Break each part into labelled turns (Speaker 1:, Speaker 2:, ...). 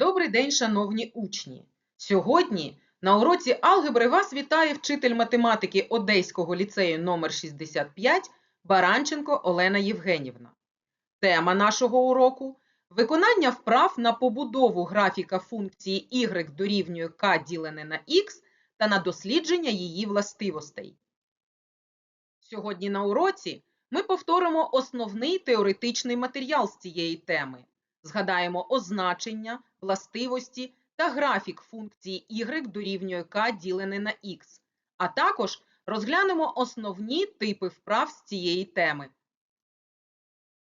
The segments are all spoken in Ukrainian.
Speaker 1: Добрий день, шановні учні! Сьогодні на уроці алгебри вас вітає вчитель математики Одеського ліцею номер 65 Баранченко Олена Євгенівна. Тема нашого уроку – виконання вправ на побудову графіка функції y дорівнює k ділене на x та на дослідження її властивостей. Сьогодні на уроці ми повторимо основний теоретичний матеріал з цієї теми. Згадаємо означення, властивості та графік функції y дорівнює k ділене на x, а також розглянемо основні типи вправ з цієї теми.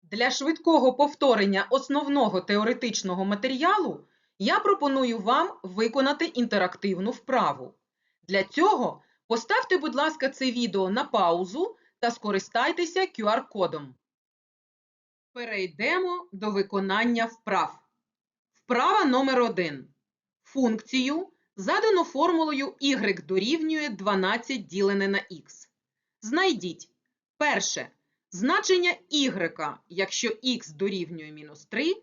Speaker 1: Для швидкого повторення основного теоретичного матеріалу я пропоную вам виконати інтерактивну вправу. Для цього поставте, будь ласка, це відео на паузу та скористайтеся QR-кодом. Перейдемо до виконання вправ. Вправа номер 1. Функцію задано формулою y дорівнює 12 ділене на x. Знайдіть перше значення y, якщо x дорівнює мінус 3,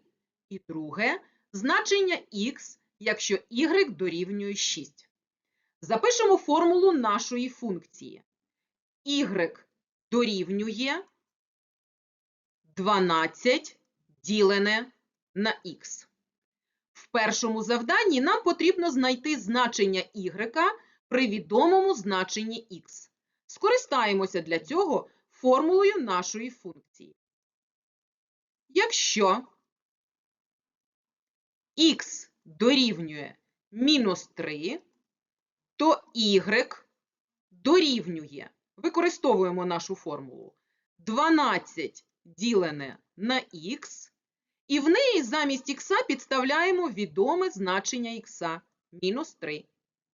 Speaker 1: і друге значення x, якщо y дорівнює 6. Запишемо формулу нашої функції. y дорівнює 12 ділене на х. Першому завданні нам потрібно знайти значення y при відомому значенні х. Скористаємося для цього формулою нашої функції. Якщо х дорівнює мінус 3, то y дорівнює, використовуємо нашу формулу, 12 ділене на х, і в неї замість х підставляємо відоме значення х мінус 3.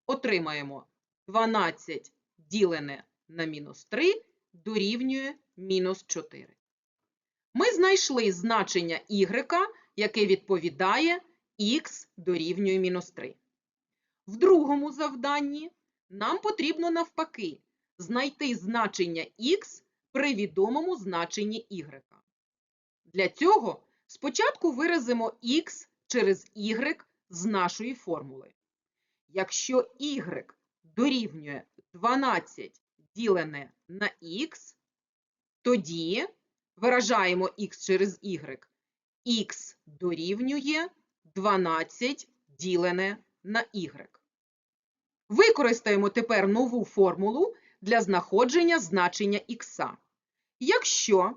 Speaker 1: Отримаємо 12 ділене на мінус 3 дорівнює мінус 4. Ми знайшли значення y, яке відповідає х дорівнює мінус 3. В другому завданні нам потрібно навпаки знайти значення х при відомому значенні y. Для цього спочатку виразимо х через y з нашої формули. Якщо y дорівнює 12 ділене на х, тоді виражаємо х через y, х дорівнює 12 ділене на y. Використаємо тепер нову формулу для знаходження значення х. Якщо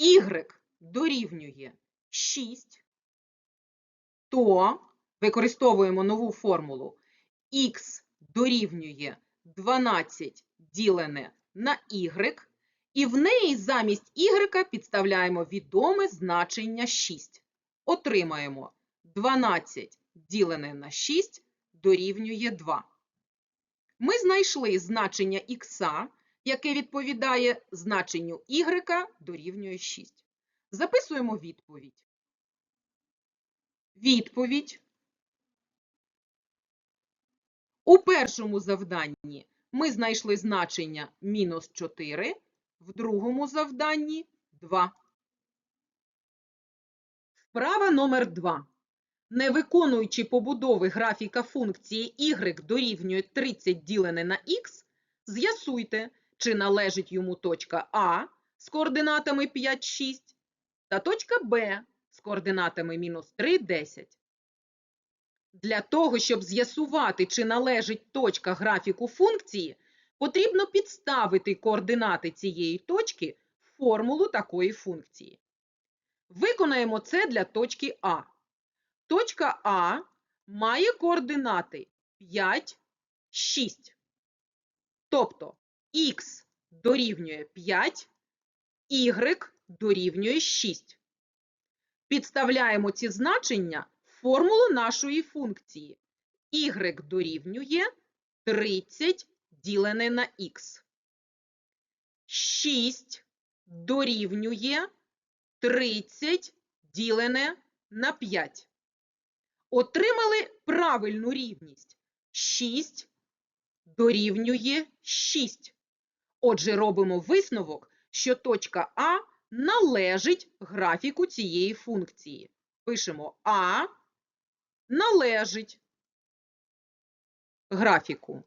Speaker 1: y дорівнює 6, то використовуємо нову формулу х дорівнює 12 ділене на y, і в неї замість y підставляємо відоме значення 6. Отримаємо 12 ділене на 6 дорівнює 2. Ми знайшли значення х, яке відповідає значенню y дорівнює 6. Записуємо відповідь. Відповідь. У першому завданні ми знайшли значення мінус 4, в другому завданні 2. Вправа номер 2. Не виконуючи побудови графіка функції y дорівнює 30 ділене на х, з'ясуйте, чи належить йому точка А з координатами 5, 6 та точка Б з координатами мінус 3, 10. Для того, щоб з'ясувати, чи належить точка графіку функції, потрібно підставити координати цієї точки в формулу такої функції. Виконаємо це для точки А. Точка А має координати 5, 6. Тобто х дорівнює 5, y дорівнює 6. Підставляємо ці значення в формулу нашої функції. y дорівнює 30 ділене на х. 6 дорівнює 30 ділене на 5. Отримали правильну рівність. 6 дорівнює 6. Отже, робимо висновок, що точка А належить графіку цієї функції. Пишемо А належить графіку.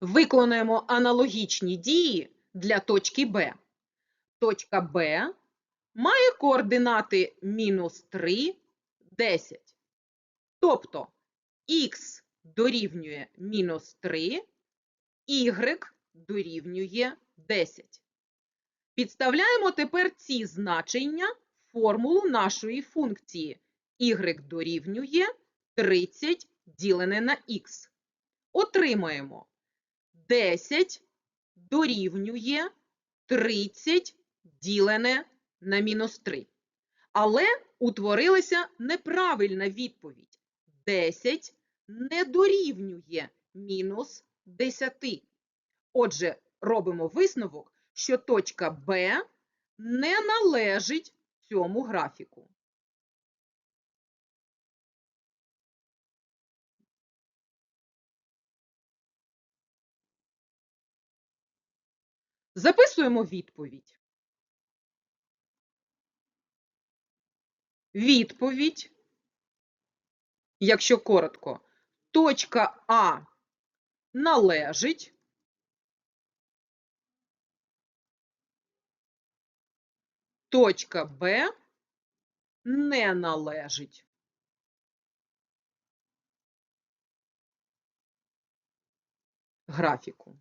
Speaker 1: Виконуємо аналогічні дії для точки Б. Точка Б має координати мінус 3, 10. Тобто х дорівнює мінус 3, y дорівнює 10. Підставляємо тепер ці значення в формулу нашої функції y дорівнює 30 ділене на х. Отримаємо 10 дорівнює 30 ділене на мінус 3. Але утворилася неправильна відповідь. 10 не дорівнює мінус 10. Отже, робимо висновок, що точка Б не належить цьому графіку. Записуємо відповідь. Відповідь, якщо коротко, точка А належить точка Б не належить. Графіку.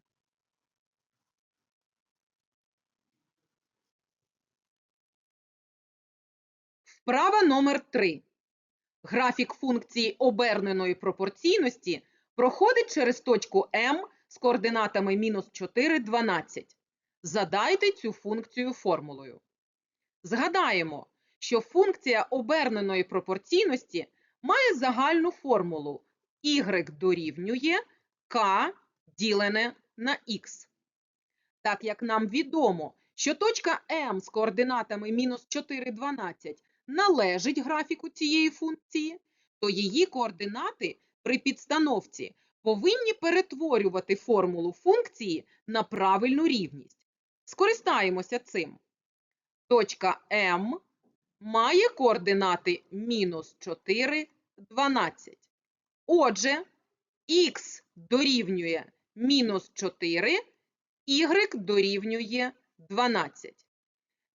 Speaker 1: Вправа номер 3. Графік функції оберненої пропорційності проходить через точку М з координатами мінус 4, 12. Задайте цю функцію формулою. Згадаємо, що функція оберненої пропорційності має загальну формулу y дорівнює k ділене на x. Так як нам відомо, що точка М з координатами мінус 4, 12 належить графіку цієї функції, то її координати при підстановці повинні перетворювати формулу функції на правильну рівність. Скористаємося цим. Точка М має координати мінус 4, 12. Отже, х дорівнює мінус 4, y дорівнює 12.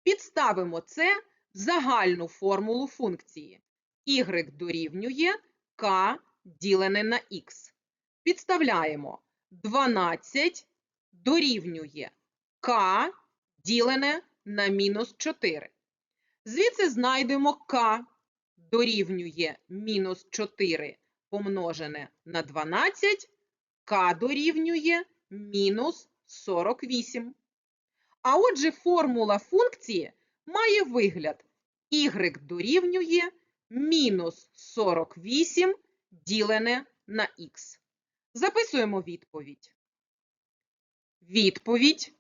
Speaker 1: Підставимо це загальну формулу функції. y дорівнює k ділене на х. Підставляємо 12 дорівнює k ділене на мінус 4. Звідси знайдемо k дорівнює мінус 4 помножене на 12, k дорівнює мінус 48. А отже, формула функції має вигляд y дорівнює мінус 48 ділене на х. Записуємо відповідь. Відповідь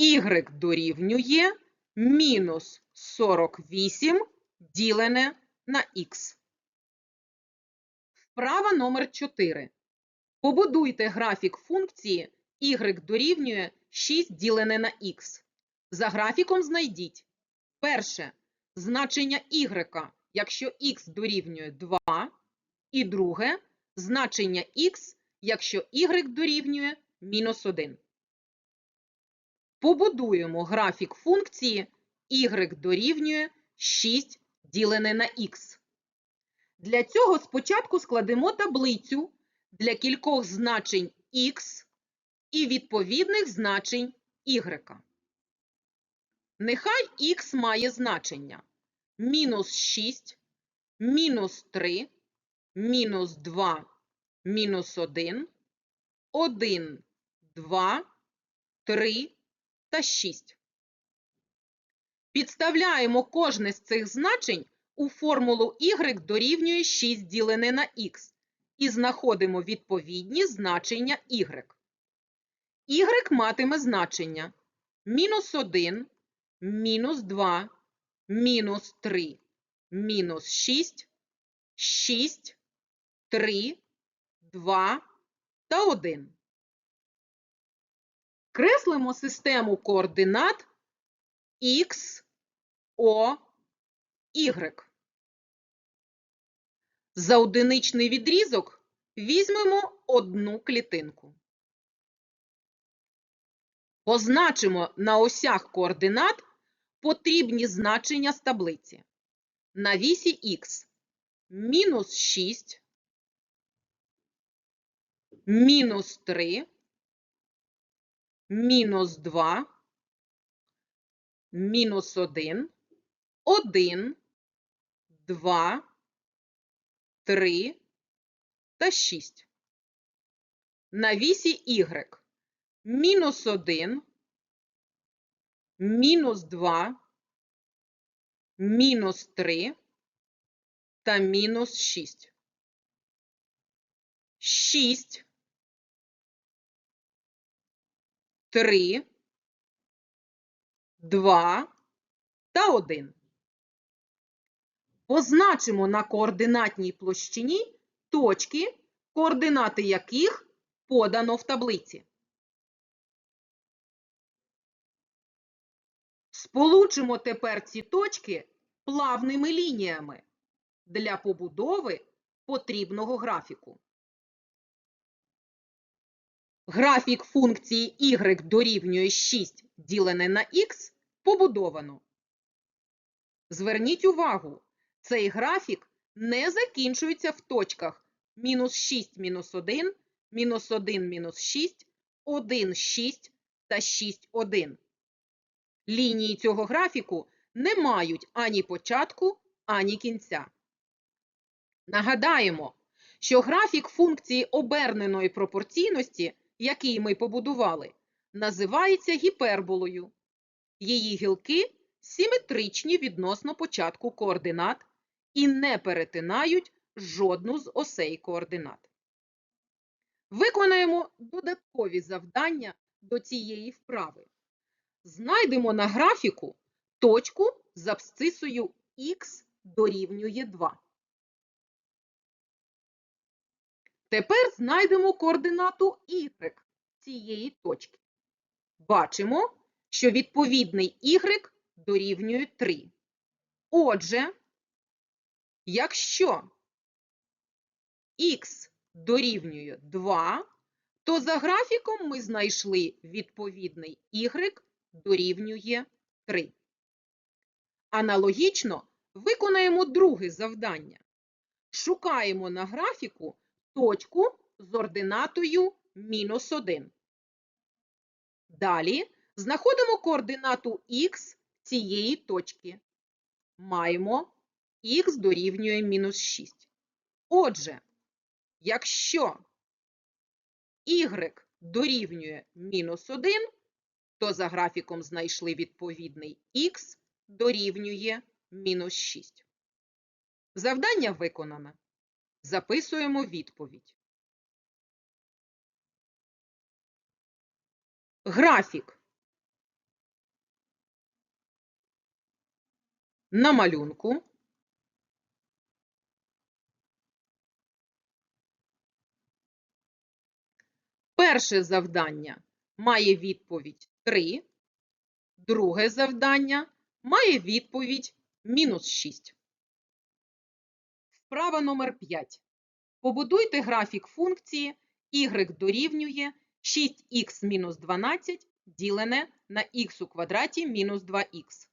Speaker 1: y дорівнює мінус 48 ділене на х. Вправа номер 4. Побудуйте графік функції y дорівнює 6 ділене на х. За графіком знайдіть перше значення y, якщо х дорівнює 2, і друге значення х, якщо y дорівнює мінус 1. Побудуємо графік функції y дорівнює 6 ділене на х. Для цього спочатку складемо таблицю для кількох значень х і відповідних значень y. Нехай х має значення мінус 6, мінус 3, мінус 2, мінус 1, 1, 2, 3 та 6. Підставляємо кожне з цих значень у формулу y дорівнює 6 ділене на х і знаходимо відповідні значення y. y матиме значення мінус 1, мінус 2, мінус 3, мінус 6, 6 3, 2 та 1. Креслимо систему координат Х, О, Y. За одиничний відрізок візьмемо одну клітинку. Позначимо на осях координат потрібні значення з таблиці. На вісі х мінус 6, мінус 3, мінус 2, мінус 1, 1, 2, 3 та 6. На вісі y мінус 1, мінус 2, мінус 3 та мінус 6. 6, 3, 2 та 1. Позначимо на координатній площині точки, координати яких подано в таблиці. Сполучимо тепер ці точки плавними лініями для побудови потрібного графіку. Графік функції y дорівнює 6 ділене на х побудовано. Зверніть увагу, цей графік не закінчується в точках мінус 6 мінус 1, мінус 1 мінус 6, 1 6 та 6 1. Лінії цього графіку не мають ані початку, ані кінця. Нагадаємо, що графік функції оберненої пропорційності, який ми побудували, називається гіперболою. Її гілки симетричні відносно початку координат і не перетинають жодну з осей координат. Виконаємо додаткові завдання до цієї вправи. Знайдемо на графіку точку з абсцисою х дорівнює 2. Тепер знайдемо координату y цієї точки. Бачимо, що відповідний y дорівнює 3. Отже, якщо х дорівнює 2, то за графіком ми знайшли відповідний y дорівнює 3. Аналогічно виконаємо друге завдання. Шукаємо на графіку точку з ординатою мінус 1. Далі знаходимо координату х цієї точки. Маємо х дорівнює мінус 6. Отже, якщо y дорівнює мінус 1, то за графіком знайшли відповідний х дорівнює мінус 6. Завдання виконано. Записуємо відповідь. Графік на малюнку. Перше завдання має відповідь 3. Друге завдання має відповідь мінус 6. Вправа номер 5. Побудуйте графік функції y дорівнює 6х мінус 12 ділене на х у квадраті мінус 2х.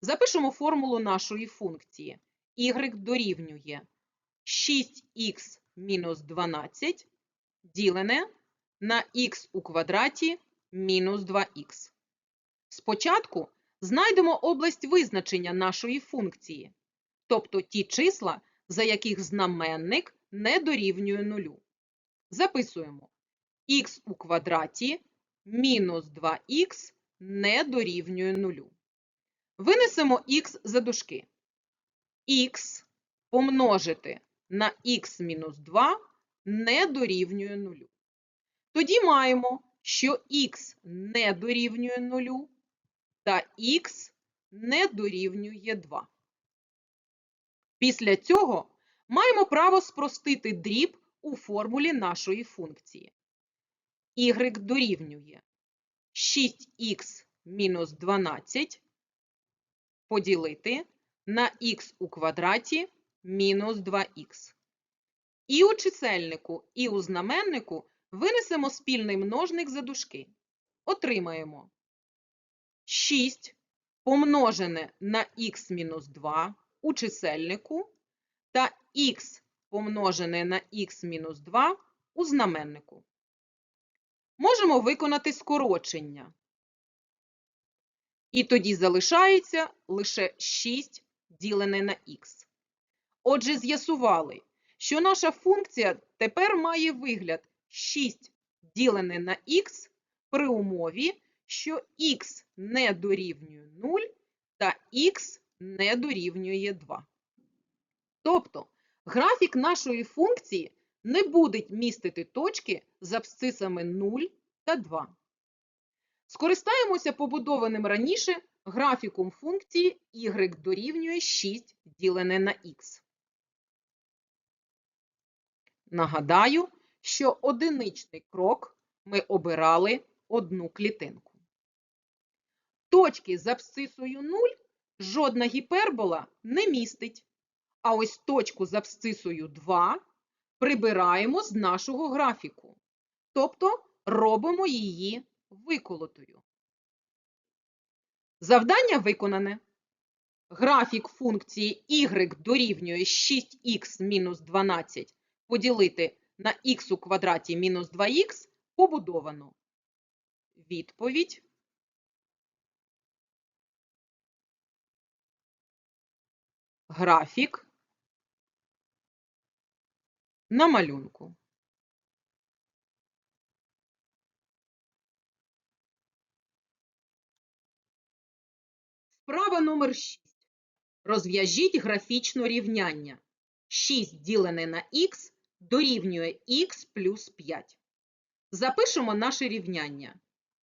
Speaker 1: Запишемо формулу нашої функції. y дорівнює 6х мінус 12 ділене на х у квадраті мінус 2х. Спочатку знайдемо область визначення нашої функції, тобто ті числа, за яких знаменник не дорівнює нулю. Записуємо х у квадраті мінус 2х не дорівнює нулю. Винесемо х за дужки. х помножити на х мінус 2 не дорівнює нулю. Тоді маємо, що х не дорівнює нулю та х не дорівнює 2. Після цього маємо право спростити дріб у формулі нашої функції. y дорівнює 6х мінус 12 поділити на х у квадраті мінус 2х. І у чисельнику, і у знаменнику винесемо спільний множник за дужки. Отримаємо 6 помножене на х мінус 2 у чисельнику та х помножене на х мінус 2 у знаменнику. Можемо виконати скорочення. І тоді залишається лише 6 ділене на х. Отже, з'ясували, що наша функція тепер має вигляд 6 ділене на х при умові, що х не дорівнює 0 та х не дорівнює 2. Тобто графік нашої функції не буде містити точки з абсцисами 0 та 2. Скористаємося побудованим раніше графіком функції y дорівнює 6 ділене на х. Нагадаю, що одиничний крок ми обирали одну клітинку. Точки з абсцисою 0 жодна гіпербола не містить, а ось точку з абсцисою 2 прибираємо з нашого графіку, тобто робимо її виколотою. Завдання виконане. Графік функції y дорівнює 6х мінус 12 поділити на х у квадраті мінус 2х побудовано. Відповідь. Графік на малюнку. Справа номер 6. Розв'яжіть графічне рівняння. 6 ділене на х дорівнює х плюс 5. Запишемо наше рівняння.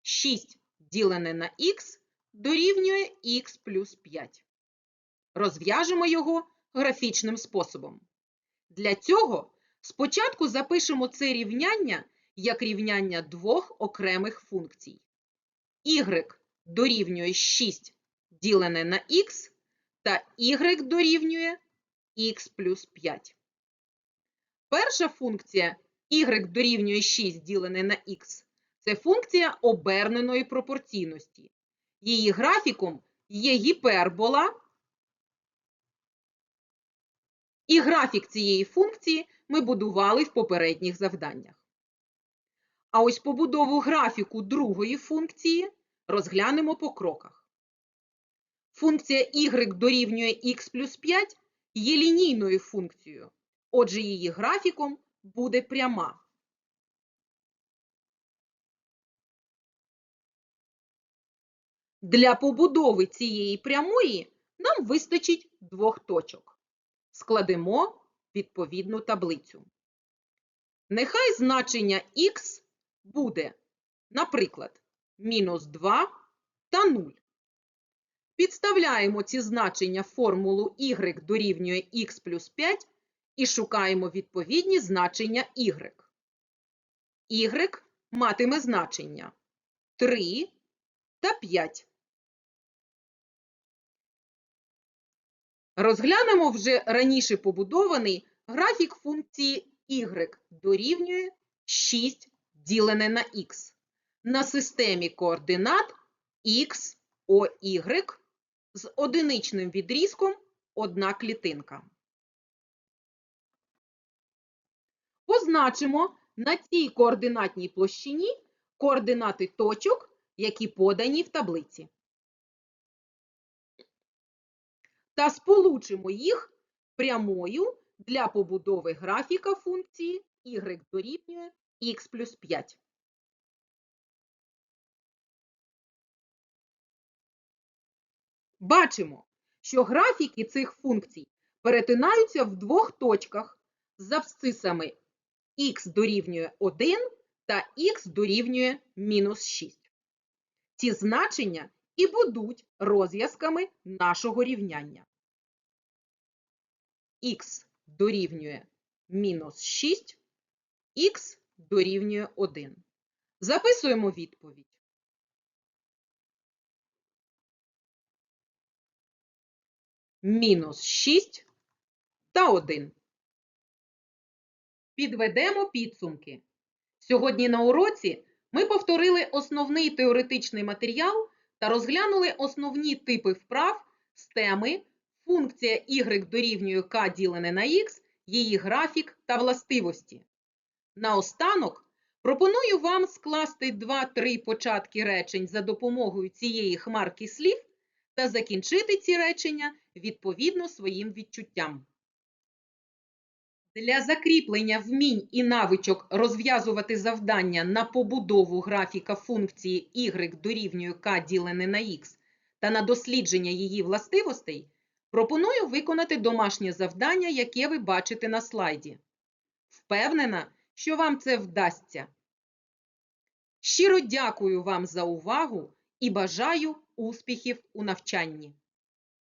Speaker 1: 6 ділене на х дорівнює х плюс 5. Розв'яжемо його графічним способом. Для цього спочатку запишемо це рівняння як рівняння двох окремих функцій. y дорівнює 6 ділене на х та y дорівнює х плюс 5. Перша функція y дорівнює 6 ділене на х – це функція оберненої пропорційності. Її графіком є гіпербола, і графік цієї функції ми будували в попередніх завданнях. А ось побудову графіку другої функції розглянемо по кроках. Функція y дорівнює х плюс 5 є лінійною функцією, отже її графіком буде пряма. Для побудови цієї прямої нам вистачить двох точок. Складемо відповідну таблицю. Нехай значення х буде, наприклад, мінус 2 та 0. Підставляємо ці значення в формулу y дорівнює х плюс 5 і шукаємо відповідні значення y. y матиме значення 3 та 5. Розглянемо вже раніше побудований графік функції y дорівнює 6 ділене на х на системі координат x, OY з одиничним відрізком одна клітинка. Позначимо на цій координатній площині координати точок, які подані в таблиці. Та сполучимо їх прямою для побудови графіка функції y дорівнює х плюс 5. Бачимо, що графіки цих функцій перетинаються в двох точках з абсцисами х дорівнює 1 та х дорівнює мінус 6. Ці значення і будуть розв'язками нашого рівняння. х дорівнює мінус 6, х дорівнює 1. Записуємо відповідь. Мінус 6 та 1. Підведемо підсумки. Сьогодні на уроці ми повторили основний теоретичний матеріал та розглянули основні типи вправ з теми функція y дорівнює k ділене на x, її графік та властивості. Наостанок пропоную вам скласти 2-3 початки речень за допомогою цієї хмарки слів та закінчити ці речення відповідно своїм відчуттям. Для закріплення вмінь і навичок розв'язувати завдання на побудову графіка функції y дорівнює k ділене на x та на дослідження її властивостей, пропоную виконати домашнє завдання, яке ви бачите на слайді. Впевнена, що вам це вдасться. Щиро дякую вам за увагу і бажаю успіхів у навчанні.